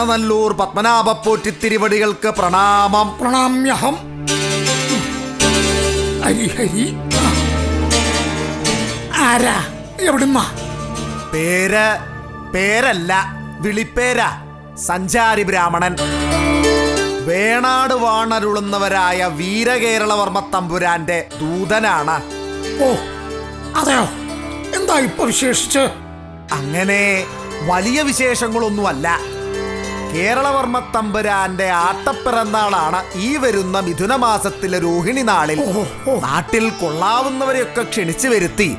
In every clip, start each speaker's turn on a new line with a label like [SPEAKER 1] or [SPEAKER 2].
[SPEAKER 1] തരണനല്ലൂർ പത്മനാഭപ്പോറ്റിത്തിരുവടികൾക്ക് പ്രണാമം.
[SPEAKER 2] പ്രണാമ്യഹം. ആരാ? എവിടുന്ന?
[SPEAKER 1] പേര് പേരല്ല വിളിപ്പേര. സഞ്ചാരി ബ്രാഹ്മണൻ. വേണാട് വാണരുളുന്നവരായ വീരകേരളവർമ്മ തമ്പുരാന്റെ ദൂതനാണ്.
[SPEAKER 2] ഓ അതെയോ? എന്താ ഇപ്പൊ വിശേഷിച്ച്?
[SPEAKER 1] അങ്ങനെ വലിയ വിശേഷങ്ങളൊന്നുമല്ല. കേരളവർമ്മ തമ്പുരാന്റെ ആട്ടപ്പിറന്നാളാണ് ഈ വരുന്ന മിഥുന മാസത്തിലെ രോഹിണി നാളിൽ. നാട്ടിൽ കൊള്ളാവുന്നവരെയൊക്കെ ക്ഷണിച്ചു വരുത്തി.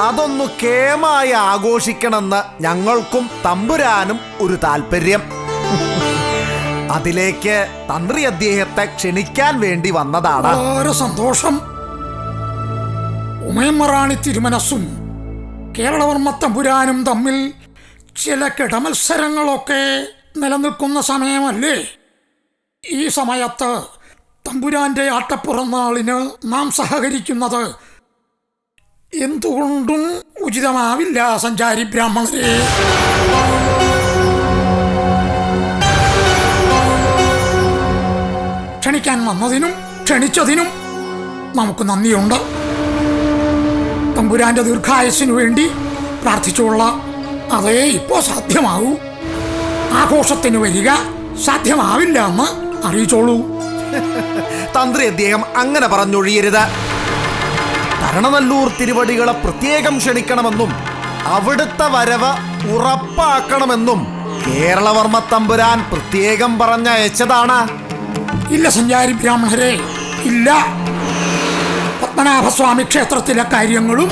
[SPEAKER 1] അതൊന്നു കേമായി ആഘോഷിക്കണമെന്ന് ഞങ്ങൾക്കും തമ്പുരാനും ഒരു താല്പര്യം അതിലേക്ക് തന്ത്രി അദ്ദേഹത്തെ ക്ഷണിക്കാൻ വേണ്ടി വന്നതാണ്.
[SPEAKER 2] വളരെ സന്തോഷം. ഉമയമ്മറാണി തിരുമനസ്സും കേരളവർമ്മ തമ്പുരാനും തമ്മിൽ ചില കിടമത്സരങ്ങളൊക്കെ നിലനിൽക്കുന്ന സമയമല്ലേ? ഈ സമയത്ത് തമ്പുരാന്റെ ആട്ടപ്പുറന്നാളിന് നാം സഹകരിക്കുന്നത് എന്തുകൊണ്ടും ഉചിതമാവില്ല സഞ്ചാരി ബ്രാഹ്മണരെ. ക്ഷണിക്കാൻ വന്നതിനും ക്ഷണിച്ചതിനും നമുക്ക് നന്ദിയുണ്ട്. തമ്പുരാന്റെ ദീർഘായുസിനു വേണ്ടി പ്രാർത്ഥിച്ചുള്ള അതേ ഇപ്പോൾ സാധ്യമാവൂ. ആഘോഷത്തിന് വരിക സാധ്യമാവില്ല അമ്മ. അറിയിച്ചോളൂ.
[SPEAKER 1] തന്ത്രി അദ്ദേഹം അങ്ങനെ പറഞ്ഞൊഴിയരുത്. തരണനല്ലൂർ തിരുവടികളെ പ്രത്യേകം ക്ഷണിക്കണമെന്നും അവിടുത്തെ വരവ് ഉറപ്പാക്കണമെന്നും കേരളവർമ്മ തമ്പുരാൻ പ്രത്യേകം പറഞ്ഞയച്ചതാണ്.
[SPEAKER 2] ഇല്ല സഞ്ചാരി ബ്രാഹ്മണരെ ഇല്ല. പത്മനാഭസ്വാമി ക്ഷേത്രത്തിലെ കാര്യങ്ങളും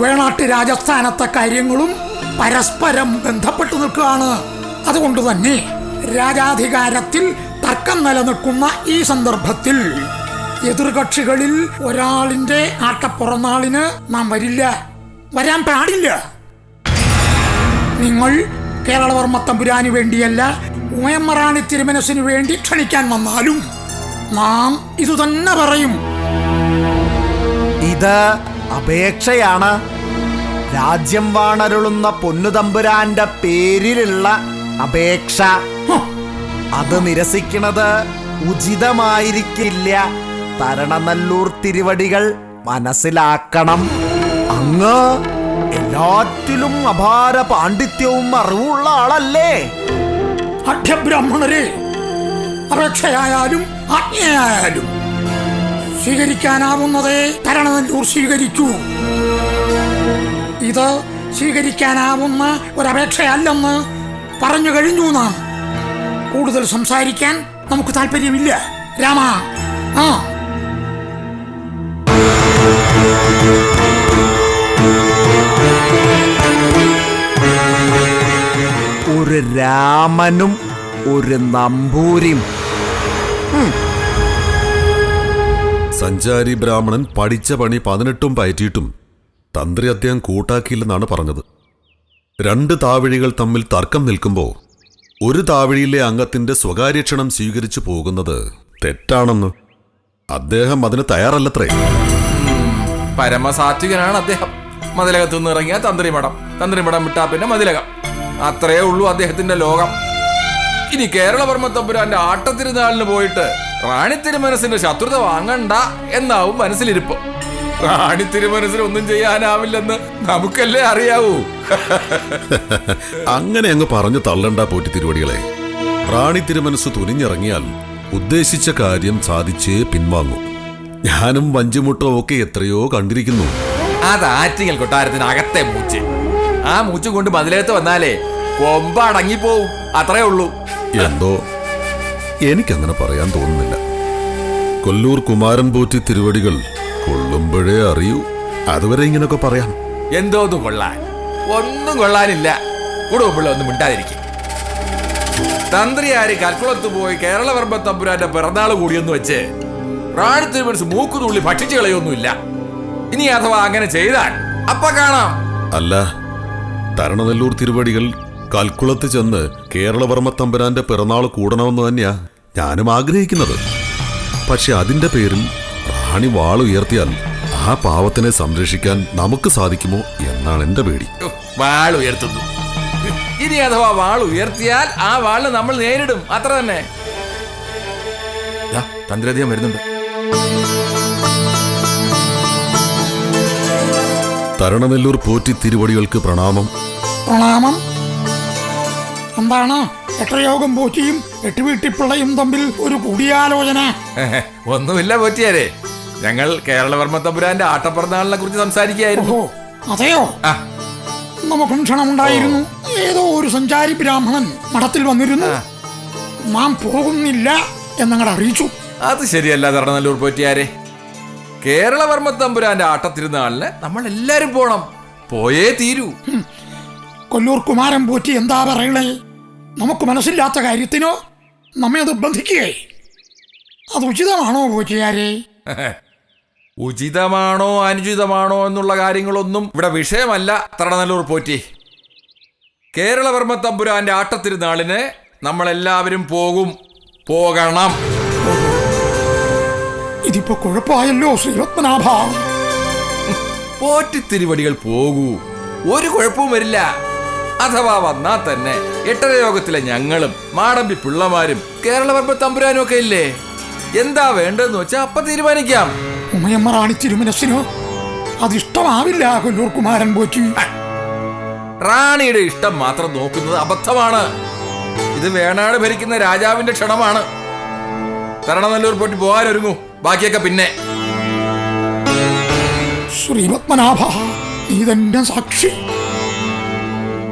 [SPEAKER 2] വേണാട്ട് രാജസ്ഥാനത്തെ കാര്യങ്ങളും പരസ്പരം ബന്ധപ്പെട്ടു നിൽക്കുകയാണ്. അതുകൊണ്ട് തന്നെ രാജാധികാരത്തിൽ തർക്കം നിലനിൽക്കുന്ന ഈ സന്ദർഭത്തിൽ എതിർകക്ഷികളിൽ ഒരാളിന്റെ ആട്ടപ്പുറന്നാളിന് നാം വരില്ല. വരാൻ പാടില്ല. നിങ്ങൾ കേരളവർമ്മ തമ്പുരാന് വേണ്ടിയല്ല ഉമയമ്മറാണി തിരുമനസിന് വേണ്ടി ക്ഷണിക്കാൻ വന്നാലും നാം ഇത് തന്നെ പറയും.
[SPEAKER 1] ഇത് അപേക്ഷയാണ്. രാജ്യം വാണരുളുന്ന പൊന്നുതമ്പുരാന്റെ പേരിലുള്ള അപേക്ഷ. അത് നിരസിക്കുന്നത് ഉചിതമായിരിക്കില്ല. തരണനല്ലൂർ തിരുവടികൾ മനസ്സിലാക്കണം. അങ്ങ് എല്ലാറ്റിലും അപാര പാണ്ഡിത്യവും അറിവുള്ള ആളല്ലേ?
[SPEAKER 2] അഠ്യബ്രാഹ്മണരെ അപേക്ഷയായാലും ആജ്ഞയായാലും സ്വീകരിക്കാനാവുന്നതേ തരണനല്ലൂർ സ്വീകരിക്കൂ. ഇത് സ്വീകരിക്കാനാവുന്ന ഒരപേക്ഷയല്ലെന്ന് പറഞ്ഞു കഴിഞ്ഞു എന്നാണ്. കൂടുതൽ സംസാരിക്കാൻ നമുക്ക് താല്പര്യമില്ല. രാമ ആ.
[SPEAKER 1] ഒരു രാമനും ഒരു നമ്പൂരിയും.
[SPEAKER 3] സഞ്ചാരി ബ്രാഹ്മണൻ പഠിച്ച പണി പതിനെട്ടും പയറ്റിയിട്ടും തന്ത്രി അദ്ദേഹം കൂട്ടാക്കിയില്ലെന്നാണ് പറഞ്ഞത്. രണ്ട് താവഴികൾ തമ്മിൽ തർക്കം നിൽക്കുമ്പോൾ ഒരു താവഴിയിലെ അംഗത്തിന്റെ സ്വകാര്യക്ഷണം സ്വീകരിച്ചു പോകുന്നത് തെറ്റാണെന്ന് അദ്ദേഹം അതിന് തയ്യാറല്ലത്രേ.
[SPEAKER 4] പരമസാത്വികനാണ് അദ്ദേഹം. മതിലകത്തു നിന്ന് ഇറങ്ങിയ തന്ത്രിമഠം. തന്ത്രിമഠം വിട്ടാ പിന്നെ മതിലകം. അത്രയേ ഉള്ളൂ അദ്ദേഹത്തിന്റെ ലോകം. ഇനി കേരളവർമ്മ തമ്പുരാന്റെ ആട്ടത്തിരുന്നാളിന് പോയിട്ട് റാണി തിരുമനസിന്റെ ശത്രുത വാങ്ങണ്ട എന്നാവും മനസ്സിലിരിപ്പ്. റാണി തിരുമനസിന് ഒന്നും ചെയ്യാനാവില്ലെന്ന് നമുക്കല്ലേ അറിയാവൂ.
[SPEAKER 3] അങ്ങനെ അങ്ങ് പറഞ്ഞു തള്ളണ്ട പോറ്റി തിരുവടികളെ. റാണി തിരുമനസ് തുനിഞ്ഞിറങ്ങിയാൽ ഉദ്ദേശിച്ച കാര്യം സാധിച്ചേ പിൻവാങ്ങും. ഞാനും വഞ്ചിമുട്ടോ ഒക്കെ എത്രയോ കണ്ടിരിക്കുന്നു.
[SPEAKER 4] അത് ആറ്റിങ്ങൽ കൊട്ടാരത്തിന് അകത്തെ മൂച്ച്. ആ മൂച്ച് കൊണ്ട് മതിലകത്ത് വന്നാലേ കൊമ്പ അടങ്ങിപ്പോവും. അത്രേ ഉള്ളൂ.
[SPEAKER 3] എന്തോ? എനിക്കങ്ങനെ പറയാൻ തോന്നുന്നില്ല. കൊല്ലൂർ കുമാരൻ പോറ്റി തിരുവടികൾ കൊള്ളുമ്പോഴേ അറിയൂ. അതുവരെ ഇങ്ങനൊക്കെ പറയാം.
[SPEAKER 4] എന്തോ കൊള്ളാൻ. ഒന്നും കൊള്ളാനില്ല. കുടുംബിള്ള ഒന്നും മിണ്ടാതിരിക്കും. തന്ത്രിയാര് കൽക്കുളത്ത് പോയി കേരളവർമ്മ തമ്പുരാന്റെ പിറന്നാൾ കൂടിയെന്ന് വെച്ച് റാണി തിരുമനസ് മൂക്കുതുള്ളി ഭക്ഷിച്ചു കളയൊന്നുമില്ല. ഇനി അഥവാ അങ്ങനെ ചെയ്താൽ അപ്പ കാണാം.
[SPEAKER 3] അല്ല തരണനെല്ലൂർ തിരുവടികൾ കൽക്കുളത്ത് ചെന്ന് കേരളവർമ്മ തമ്പുരാന്റെ പിറന്നാൾ കൂടണമെന്ന് തന്നെയാ ഞാനും ആഗ്രഹിക്കുന്നത്. പക്ഷെ അതിന്റെ പേരിൽ റാണി വാളുയർത്തിയാൽ ആ പാവത്തിനെ സംരക്ഷിക്കാൻ നമുക്ക് സാധിക്കുമോ എന്നാണ് എന്റെ പേടി.
[SPEAKER 4] വാളുയർത്തുന്നു ഇനി അഥവാ വാൾ ഉയർത്തിയാൽ ആ വാൾ നമ്മൾ നേരിടും. അത്ര തന്നെ. തന്ത്രധികം തന്ത്രാധികം വരുന്നുണ്ട്.
[SPEAKER 3] തരണനെല്ലൂർ പോറ്റി തിരുവടികൾക്ക് പ്രണാമം.
[SPEAKER 2] പ്രണാമം? എന്താണ്? എട്ടയോഗം പോറ്റിയും എട്ടുവീട്ടിപ്പിള്ളയും തമ്മിൽ ഒരു കൂടിയാലോചന?
[SPEAKER 4] ഒന്നുമില്ല പോറ്റിയാരെ. ഞങ്ങൾ കേരളവർമ്മ തമ്പുരാന്റെ ആട്ടപ്പിറന്നാളിനെ കുറിച്ച് സംസാരിക്കുകയായിരുന്നു.
[SPEAKER 2] ഓഹോ അതെയോ?
[SPEAKER 4] ആ.
[SPEAKER 2] നമുക്കും ക്ഷണമുണ്ടായിരുന്നു ഏതോ ഒരു സഞ്ചാരി ബ്രാഹ്മണൻ മഠത്തിൽ വന്നിരുന്നു. നാം പോകുന്നില്ല എന്നങ്ങടെ അറിയിച്ചു.
[SPEAKER 4] അത് ശരിയല്ല തരണനല്ലൂർ പോറ്റിയാരെ. കേരളവർമ്മ തമ്പുരാന്റെ ആട്ടത്തിരുന്നാളിന് നമ്മൾ എല്ലാരും പോണം. പോയേ തീരൂ.
[SPEAKER 2] കൊല്ലൂർ കുമാരൻ പോറ്റി എന്താ പറയണേ? നമുക്ക് മനസ്സില്ലാത്ത കാര്യത്തിനോ നമ്മെ അത് ബന്ധിക്കുകയെ. അത് ഉചിതമാണോ പോറ്റിയാരെ?
[SPEAKER 4] ഉചിതമാണോ അനുചിതമാണോ എന്നുള്ള കാര്യങ്ങളൊന്നും ഇവിടെ വിഷയമല്ല. തടനല്ലൂർ പോറ്റി. കേരളവർമ്മ തമ്പുരാന്റെ ആട്ടത്തിരുന്നാളിന് നമ്മളെല്ലാവരും പോകും. പോകണം.
[SPEAKER 2] ഇതിപ്പോ കുഴപ്പമായല്ലോ ശ്രീപത്മനാഭ
[SPEAKER 4] പോറ്റിത്തിരുവടികൾ പോകൂ. ഒരു കുഴപ്പവും വരില്ല. അഥവാ വന്നാൽ തന്നെ എട്ടര യോഗത്തിലെ ഞങ്ങളും മാടമ്പി പിള്ളമാരും കേരളവർമ്മ തമ്പുരാനും ഒക്കെ ഇല്ലേ? എന്താ വേണ്ടതെന്ന് വെച്ചാൽ അപ്പൊ തീരുമാനിക്കാം.
[SPEAKER 2] ഉമയമ്മ റാണി തിരുമനസ്സിനോ? അതിഷ്ടമാവില്ല കൊല്ലൂർ കുമാരൻ പോറ്റി
[SPEAKER 4] റാണിയുടെ ഇഷ്ടം മാത്രം നോക്കുന്നത് അബദ്ധമാണ്. ഇത് വേണാട് ഭരിക്കുന്ന രാജാവിന്റെ ക്ഷണമാണ്. തരണനല്ലൂർ പോറ്റി പോകാനൊരുങ്ങൂ. ബാക്കിയൊക്കെ പിന്നെ.
[SPEAKER 2] ശ്രീപത്മനാഭ നീ തന്നെ സാക്ഷി.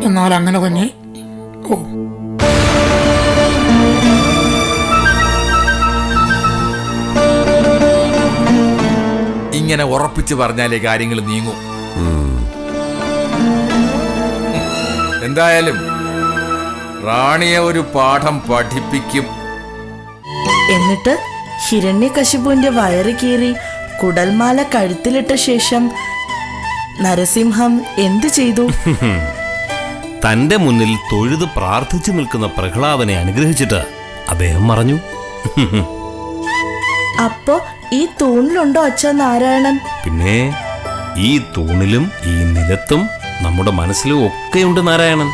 [SPEAKER 2] എന്നാൽ അങ്ങനെ തന്നെ ഓ
[SPEAKER 4] ഇങ്ങനെ ഉറപ്പിച്ച് പറഞ്ഞാലേ കാര്യങ്ങൾ നീങ്ങൂ. എന്തായാലും റാണിയെ ഒരു പാഠം പഠിപ്പിക്കും.
[SPEAKER 5] എന്നിട്ട് ഹിരണ്യകശിപുവിന്റെ വയറ് കീറി കുടൽമാല കഴുത്തിലിട്ട ശേഷം നരസിംഹം എന്തു ചെയ്തു?
[SPEAKER 6] തന്റെ മുന്നിൽ തൊഴുത് പ്രാർത്ഥിച്ചു നിൽക്കുന്ന പ്രഹ്ലാദനെ അനുഗ്രഹിച്ചിട്ട് അദ്ദേഹം പറഞ്ഞു.
[SPEAKER 5] അപ്പോ ഈ തൂണിലുണ്ടോ അച്ഛ നാരായണൻ?
[SPEAKER 6] പിന്നെ ഈ തൂണിലും ഈ നിലത്തും നമ്മുടെ മനസ്സിലും ഒക്കെയുണ്ട് നാരായണൻ.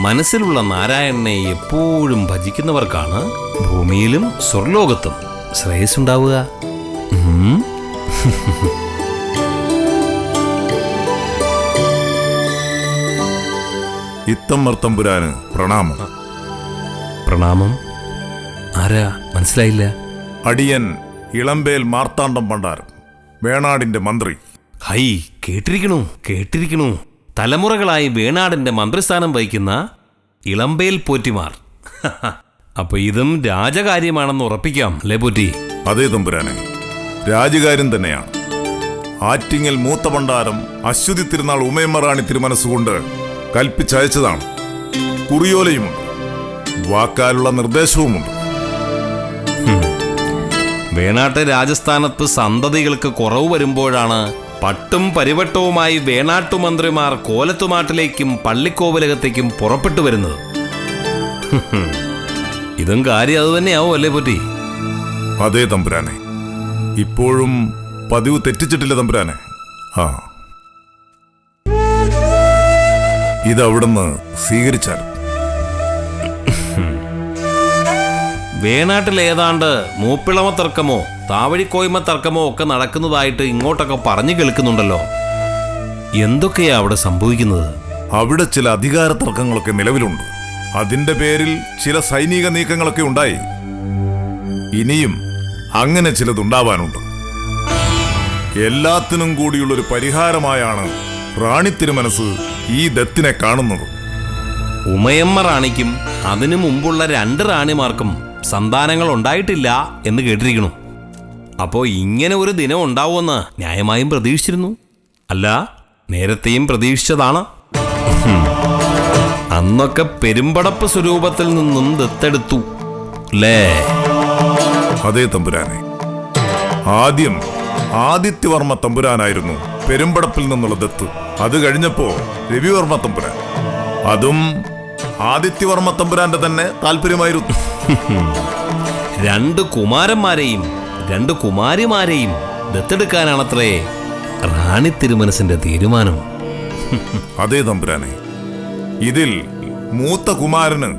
[SPEAKER 6] മനസ്സിലുള്ള നാരായണനെ എപ്പോഴും ഭജിക്കുന്നവർക്കാണ് ഭൂമിയിലും സ്വർലോകത്തും ശ്രേയസ്സുണ്ടാവുക. ഇത്തം
[SPEAKER 7] ഇത്തമ്മർ തമ്പുരാന് പ്രണാമം.
[SPEAKER 6] പ്രണാമം? ആരാ? മനസ്സിലായില്ല.
[SPEAKER 7] അടിയൻ ഇളമ്പേൽ മാർത്താണ്ഡം പണ്ടാർ വേണാടിന്റെ മന്ത്രി.
[SPEAKER 6] ഹൈ കേട്ടിരിക്കണു കേട്ടിരിക്കണു. തലമുറകളായി വേണാടിന്റെ മന്ത്രിസ്ഥാനം വഹിക്കുന്ന ഇളമ്പേൽ പോറ്റിമാർ. അപ്പൊ ഇതും രാജകാര്യമാണെന്ന് ഉറപ്പിക്കാം അല്ലേ പോറ്റി?
[SPEAKER 7] അതേ തമ്പുരാനെ രാജകാര്യം തന്നെയാണ്. ആറ്റിങ്ങൽ മൂത്ത പണ്ടാരം അശ്വതി തിരുനാൾ ഉമയമറാണി തിരുമനസ്സുകൊണ്ട് കൽപ്പിച്ചയച്ചതാണ്. കുറിയോലയുമുണ്ട്. വാക്കാലുള്ള നിർദ്ദേശവുമുണ്ട്.
[SPEAKER 6] വേണാട്ട് രാജസ്ഥാനത്ത് സന്തതികൾക്ക് കുറവ് വരുമ്പോഴാണ് പട്ടും പരിവട്ടവുമായി വേണാട്ടു മന്ത്രിമാർ കോലത്തുമാട്ടിലേക്കും പള്ളിക്കോവിലകത്തേക്കും പുറപ്പെട്ടു വരുന്നത്. ഇതും കാര്യം അത് തന്നെയാവും അല്ലേ പറ്റി?
[SPEAKER 7] അതെ തമ്പുരാനെ. ഇപ്പോഴും പതിവ് തെറ്റിച്ചിട്ടില്ല തമ്പുരാനെ. ആ. ഇതവിടുന്ന് സ്വീകരിച്ചാലും.
[SPEAKER 6] വേണാട്ടിൽ ഏതാണ്ട് മൂപ്പിളമ തർക്കമോ താവഴിക്കോയ്മ തർക്കമോ ഒക്കെ നടക്കുന്നതായിട്ട് ഇങ്ങോട്ടൊക്കെ പറഞ്ഞു കേൾക്കുന്നുണ്ടല്ലോ. എന്തൊക്കെയാ അവിടെ സംഭവിക്കുന്നത്?
[SPEAKER 7] അവിടെ ചില അധികാര തർക്കങ്ങളൊക്കെ നിലവിലുണ്ട്. അതിന്റെ പേരിൽ ചില സൈനിക നീക്കങ്ങളൊക്കെ ഉണ്ടായി. ഇനിയും അങ്ങനെ ചിലതുണ്ടാവാനുണ്ട്. എല്ലാത്തിനും കൂടിയുള്ളൊരു പരിഹാരമായാണ് റാണി തിരുമനസ് ഈ ദത്തിനെ കാണുന്നത്.
[SPEAKER 6] ഉമയമ്മ റാണിക്കും അതിനു മുമ്പുള്ള രണ്ട് റാണിമാർക്കും സന്താനങ്ങൾ ഉണ്ടായിട്ടില്ല എന്ന് കേട്ടിരിക്കണു അപ്പോ ഇങ്ങനെ ഒരു ദിനം ഉണ്ടാവുമെന്ന് ന്യായമായും പ്രതീക്ഷിച്ചിരുന്നു. അല്ല നേരത്തെയും പ്രതീക്ഷിച്ചതാണ്. അന്നൊക്കെ പെരുമ്പടപ്പ് സ്വരൂപത്തിൽ നിന്നും ദത്തെടുത്തു. അല്ലേ
[SPEAKER 7] അതേ തമ്പുരാനെ. ആദ്യം ആദിത്യവർമ്മ തമ്പുരാനായിരുന്നു പെരുമ്പടപ്പിൽ നിന്നുള്ള ദത്ത്. അത് കഴിഞ്ഞപ്പോ രവിവർമ്മ തമ്പുരാൻ. അതും ആദിത്യവർമ്മ തമ്പുരാന്റെ തന്നെ താല്പര്യമായിരുന്നു.
[SPEAKER 6] രണ്ട് കുമാരന്മാരെയും രണ്ട് കുമാരിമാരെയും ദത്തെടുക്കാനാണത്രേ റാണി തിരുമനസിന്റെ തീരുമാനം.
[SPEAKER 7] അതേ തമ്പുരാനെ ഇതിൽ മൂത്ത കുമാരന്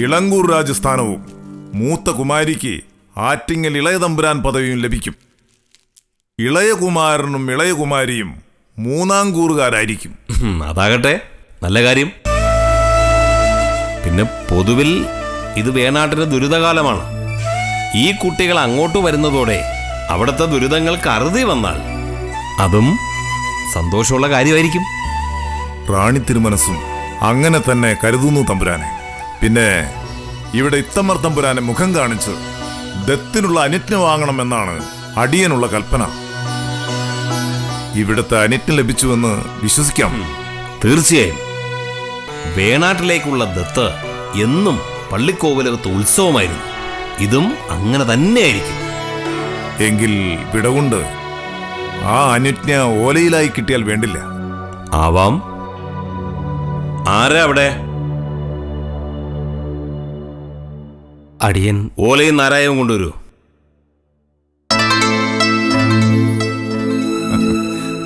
[SPEAKER 7] ഇളങ്കൂർ രാജസ്ഥാനവും മൂത്ത കുമാരിക്ക് ആറ്റിങ്ങൽ ഇളയ തമ്പുരാൻ പദവിയും ലഭിക്കും. ഇളയ കുമാരനും ഇളയ കുമാരിയും മൂന്നാം കൂറുകാരായിരിക്കും.
[SPEAKER 6] അതാകട്ടെ നല്ല കാര്യം. പിന്നെ പൊതുവിൽ ഇത് വേണാട്ടിന്റെ ദുരിതകാലമാണ്. ഈ കുട്ടികൾ അങ്ങോട്ട് വരുന്നതോടെ അവിടുത്തെ ദുരിതങ്ങൾക്ക് അറുതി വന്നാൽ അതും സന്തോഷമുള്ള കാര്യമായിരിക്കും.
[SPEAKER 7] റാണി തിരുമനസ്സും അങ്ങനെ തന്നെ കരുതുന്നു തമ്പുരാനെ. പിന്നെ ഇവിടെ ഇത്തമർ തമ്പുരാനെ മുഖം കാണിച്ച് ദത്തിനുള്ള അനിറ്റ്ന വാങ്ങണമെന്നാണ് അടിയനുള്ള കൽപ്പന. ഇവിടുത്തെ അനിറ്റ് ലഭിച്ചുവെന്ന് വിശ്വസിക്കാം.
[SPEAKER 6] തീർച്ചയായും. വേണാട്ടിലേക്കുള്ള ദത്ത് എന്നും പള്ളിക്കോവിലകത്ത് ഉത്സവമായിരുന്നു. ഇതും അങ്ങനെ തന്നെയായിരിക്കും.
[SPEAKER 7] എങ്കിൽ വിടവുണ്ട്. ആ അനുജ്ഞ ഓലയിലായി കിട്ടിയാൽ വേണ്ടില്ല.
[SPEAKER 6] ആവാം. ആരാ അവിടെ?
[SPEAKER 8] അടിയൻ.
[SPEAKER 6] ഓലയും നാരായവും കൊണ്ടുവരൂ.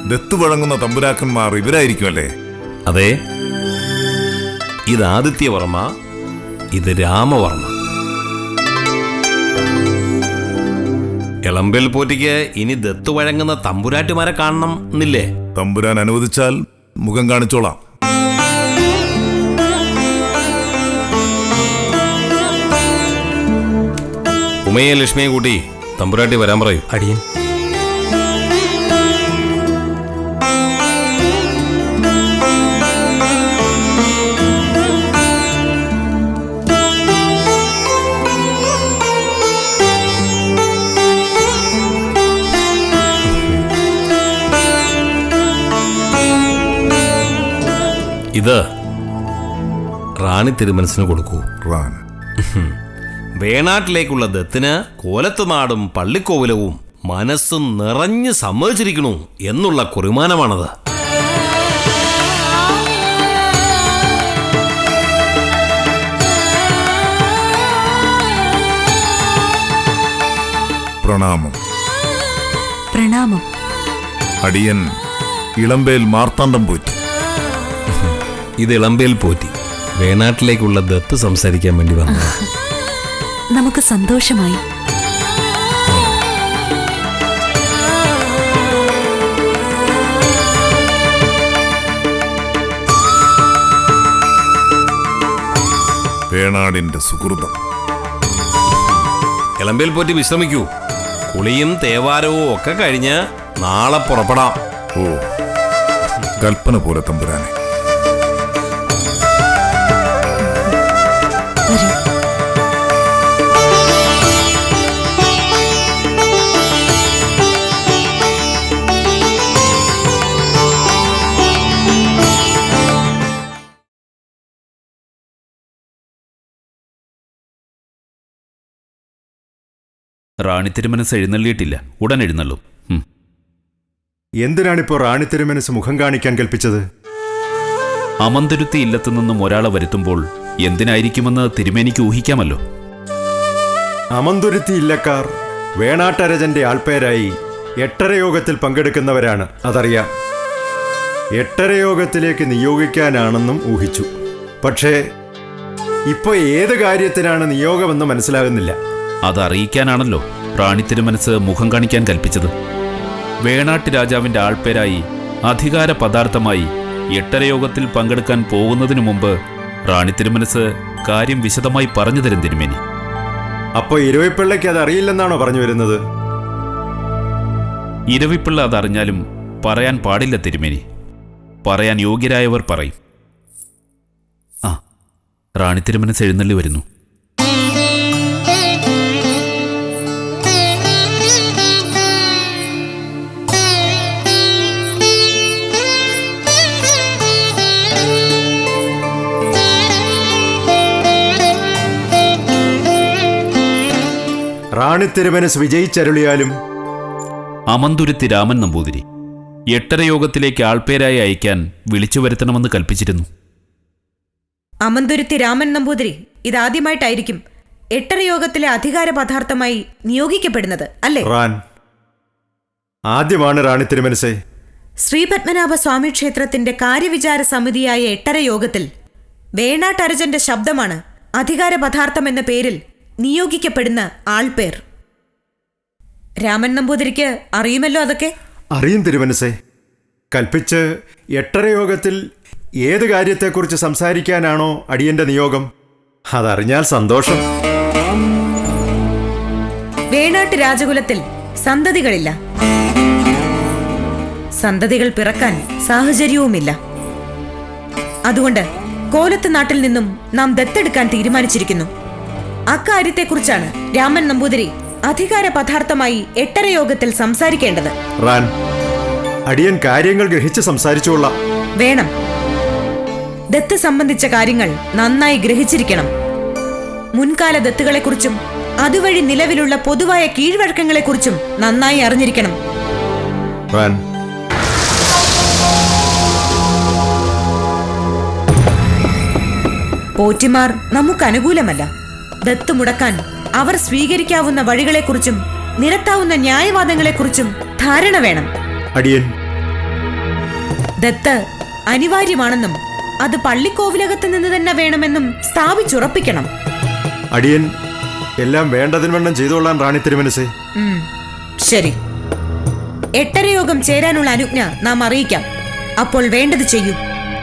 [SPEAKER 7] ദത്ത് വഴങ്ങുന്ന തമ്പുരാക്കന്മാർ ഇവരായിരിക്കുമല്ലേ
[SPEAKER 6] അതെ. ഇത് ആദിത്യവർമ്മ ഇത് രാമവർമ്മ. ഇളമ്പേൽ പോറ്റിക്ക് ഇനി ദത്ത് വഴങ്ങുന്ന തമ്പുരാറ്റുമാരെ കാണണം എന്നില്ലേ
[SPEAKER 7] തമ്പുരാൻ അനുവദിച്ചാൽ മുഖം കാണിച്ചോളാം.
[SPEAKER 6] ഉമയെ ലക്ഷ്മിയെ കൂട്ടി തമ്പുരാട്ടി വരാൻ പറയൂ.
[SPEAKER 8] അടിയൻ.
[SPEAKER 6] ഇത് റാണി തിരുമനസിന് കൊടുക്കൂ.
[SPEAKER 7] റാണി.
[SPEAKER 6] വേണാട്ടിലേക്കുള്ള ദത്തിന് കോലത്തുനാടും പള്ളിക്കോവിലവും മനസ്സും നിറഞ്ഞ് സമ്മതിച്ചിരിക്കണു എന്നുള്ള കുറിമാനമാണത്.
[SPEAKER 7] പ്രണാമം.
[SPEAKER 9] പ്രണാമം.
[SPEAKER 7] അടിയൻ ഇളമ്പേൽ മാർത്താണ്ഡം പോറ്റി
[SPEAKER 6] ഇത് ഇളമ്പേൽ പോറ്റി. വേണാട്ടിലേക്കുള്ള ദത്ത് സംസാരിക്കാൻ വേണ്ടി വന്നു
[SPEAKER 9] നമുക്ക് സന്തോഷമായി.
[SPEAKER 7] വേണാടിന്റെ സുഹൃതം.
[SPEAKER 6] ഇളമ്പേൽ പോറ്റി വിശ്രമിക്കൂ. കുളിയും തേവാരവും ഒക്കെ കഴിഞ്ഞ് നാളെ പുറപ്പെടാം.
[SPEAKER 7] ഓ കൽപ്പന പോലെ തമ്പുരാനെ.
[SPEAKER 10] റാണി തിരുമനസ് എഴുന്നള്ളിയിട്ടില്ല. ഉടൻ എഴുന്നള്ളും.
[SPEAKER 11] എന്തിനാണിപ്പോ റാണി തിരുമനസ് മുഖം കാണിക്കാൻ കൽപ്പിച്ചത്?
[SPEAKER 10] അമന്തിരുത്തി ഇല്ലത്തു നിന്നും ഒരാളെ വരുത്തുമ്പോൾ എന്തിനായിരിക്കുമെന്ന് തിരുമേനിക്ക് ഊഹിക്കാമല്ലോ.
[SPEAKER 11] അമന്തുരുത്തി ഇല്ലക്കാർ വേണാട്ടരജന്റെ ആൾപ്പേരായി എട്ടരയോഗത്തിൽ പങ്കെടുക്കുന്നവരാണ് അതറിയാം. എട്ടരയോഗത്തിലേക്ക് നിയോഗിക്കാനാണെന്നും ഊഹിച്ചു. പക്ഷേ ഇപ്പോൾ ഏത് കാര്യത്തിനാണ് നിയോഗമെന്ന് മനസ്സിലാകുന്നില്ല.
[SPEAKER 10] അത് അറിയിക്കാനാണല്ലോ റാണി തിരുമനസ് മുഖം കാണിക്കാൻ കൽപ്പിച്ചത്. വേണാട്ട് രാജാവിന്റെ ആൾപേരായി അധികാര പദാർത്ഥമായി എട്ടരയോഗത്തിൽ പങ്കെടുക്കാൻ പോകുന്നതിനു മുമ്പ് റാണി തിരുമനസ് കാര്യം വിശദമായി പറഞ്ഞു തരും തിരുമേനി.
[SPEAKER 11] അപ്പൊ ഇരവിപ്പിള്ളയ്ക്ക് അത് അറിയില്ലെന്നാണോ പറഞ്ഞു വരുന്നത്?
[SPEAKER 10] ഇരവിപ്പിള്ള അതറിഞ്ഞാലും പറയാൻ പാടില്ല തിരുമേനി. പറയാൻ യോഗ്യരായവർ പറയും. ആ റാണി തിരുമനസ് എഴുന്നള്ളി വരുന്നു.
[SPEAKER 11] റാണി തിരുമനസ് വിജയിച്ചരുളിയാലും
[SPEAKER 10] അമന്തുരുത്തി രാമൻ നമ്പൂതിരി എട്ടരയോഗത്തിലേക്ക് ആൾപേരായി അയക്കാൻ വിളിച്ചു വരുത്തണമെന്ന് കൽപ്പിച്ചിരുന്നു.
[SPEAKER 12] അമന്തുരുത്തി രാമൻ നമ്പൂതിരി ഇതാദ്യമായിട്ടായിരിക്കും എട്ടര യോഗത്തിലെ അധികാര പദാർത്ഥമായി നിയോഗിക്കപ്പെടുന്നത് അല്ലേ?
[SPEAKER 11] റാൻ ആദ്യമാണ് റാണി തിരുമനസേ
[SPEAKER 12] ശ്രീപത്മനാഭ സ്വാമി ക്ഷേത്രത്തിന്റെ കാര്യവിചാര സമിതിയായ എട്ടര യോഗത്തിൽ വേണാട്ടരജന്റെ ശബ്ദമാണ് അധികാര പദാർത്ഥം എന്ന പേരിൽ നിയോഗിക്കപ്പെടുന്ന ആൾപേർ. രാമൻ നമ്പൂതിരിക്ക് അറിയുമല്ലോ അതൊക്കെ?
[SPEAKER 11] അറിയും തിരുമനസേ. കൽപ്പിച്ച് എട്ടര യോഗത്തിൽ ഏത് കാര്യത്തെക്കുറിച്ച് സംസാരിക്കാനാണോ അടിയന്റെ നിയോഗം? അതറിഞ്ഞാൽ സന്തോഷം.
[SPEAKER 12] വേണാട്ട് രാജകുലത്തിൽ സന്തതികളില്ല. സന്തതികൾ പിറക്കാൻ സാഹചര്യവുമില്ല. അതുകൊണ്ട് കോലത്ത് നാട്ടിൽ നിന്നും നാം ദത്തെടുക്കാൻ തീരുമാനിച്ചിരിക്കുന്നു. അക്കാര്യത്തെക്കുറിച്ചാണ് രാമൻ നമ്പൂതിരി അധികാര പദാർത്ഥമായി എട്ടര യോഗത്തിൽ സംസാരിക്കേണ്ടത്.
[SPEAKER 11] റാൻ അടിയൻ കാര്യങ്ങൾ ഗ്രഹിച്ച് സംസാരിച്ചുകൊള്ളാം.
[SPEAKER 12] വേണം. ദത്ത് സംബന്ധിച്ച കാര്യങ്ങൾ നന്നായി ഗ്രഹിച്ചിരിക്കണം. മുൻകാല ദത്തുകളെക്കുറിച്ചും അതുവഴി നിലവിലുള്ള പൊതുവായ കീഴ്വഴക്കങ്ങളെക്കുറിച്ചും നന്നായി അറിഞ്ഞിരിക്കണം.
[SPEAKER 11] റാൻ.
[SPEAKER 12] പോറ്റിമാർ നമുക്ക് അനുകൂലമല്ല. ദത്ത് മുടക്കാൻ അവർ സ്വീകരിക്കാവുന്ന വഴികളെക്കുറിച്ചും നിരത്താവുന്ന ന്യായവാദങ്ങളെക്കുറിച്ചും ധാരണ വേണം.
[SPEAKER 11] അടിയൻ.
[SPEAKER 12] ദത്ത് അനിവാര്യമാണെന്നും അത് പള്ളിക്കോവിലകത്ത് നിന്ന് തന്നെ വേണമെന്നും സ്ഥാപിച്ചുറപ്പിക്കണം.
[SPEAKER 11] അടിയൻ എല്ലാം വേണ്ടതിന് വേണം ചെയ്തോളാൻ റാണി തിരുമനസേ.
[SPEAKER 12] ശരി. എട്ടരയോഗം ചേരാനുള്ള അനുജ്ഞ നാം അറിയിക്കാം. അപ്പോൾ വേണ്ടത് ചെയ്യൂ.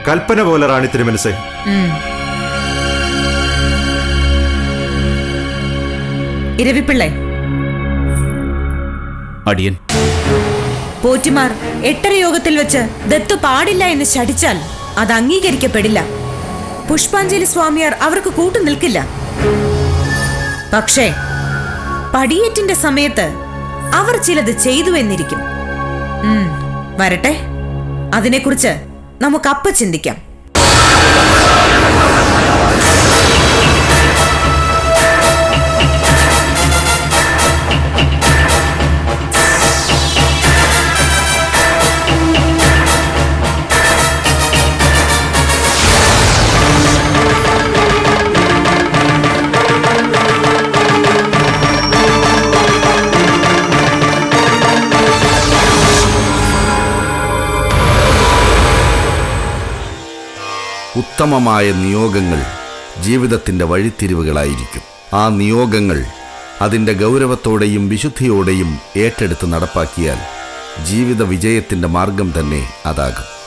[SPEAKER 11] കൽപ്പന പോലെ റാണി തിരുമനസേ.
[SPEAKER 12] ഇരവിപ്പിള്ളേ.
[SPEAKER 10] അടിയൻ.
[SPEAKER 12] പോറ്റിമാർ എട്ടര യോഗത്തിൽ വെച്ച് ദത്തു പാടില്ല എന്ന് ശഠിച്ചാൽ അത് അംഗീകരിക്കപ്പെടില്ല. പുഷ്പാഞ്ജലി സ്വാമിയാർ അവർക്ക് കൂട്ടു നിൽക്കില്ല. പക്ഷേ പടിയേറ്റിന്റെ സമയത്ത് അവർ ചിലത് ചെയ്തു എന്നിരിക്കും. വരട്ടെ. അതിനെക്കുറിച്ച് നമുക്കപ്പ ചിന്തിക്കാം.
[SPEAKER 1] ഉത്തമമായ നിയോഗങ്ങൾ ജീവിതത്തിന്റെ വഴിത്തിരിവുകളായിരിക്കും. ആ നിയോഗങ്ങൾ അതിന്റെ ഗൗരവത്തോടെയും വിശുദ്ധിയോടെയും ഏറ്റെടുത്ത് നടപ്പാക്കിയാൽ ജീവിത വിജയത്തിന്റെ മാർഗം തന്നെ അതാകും.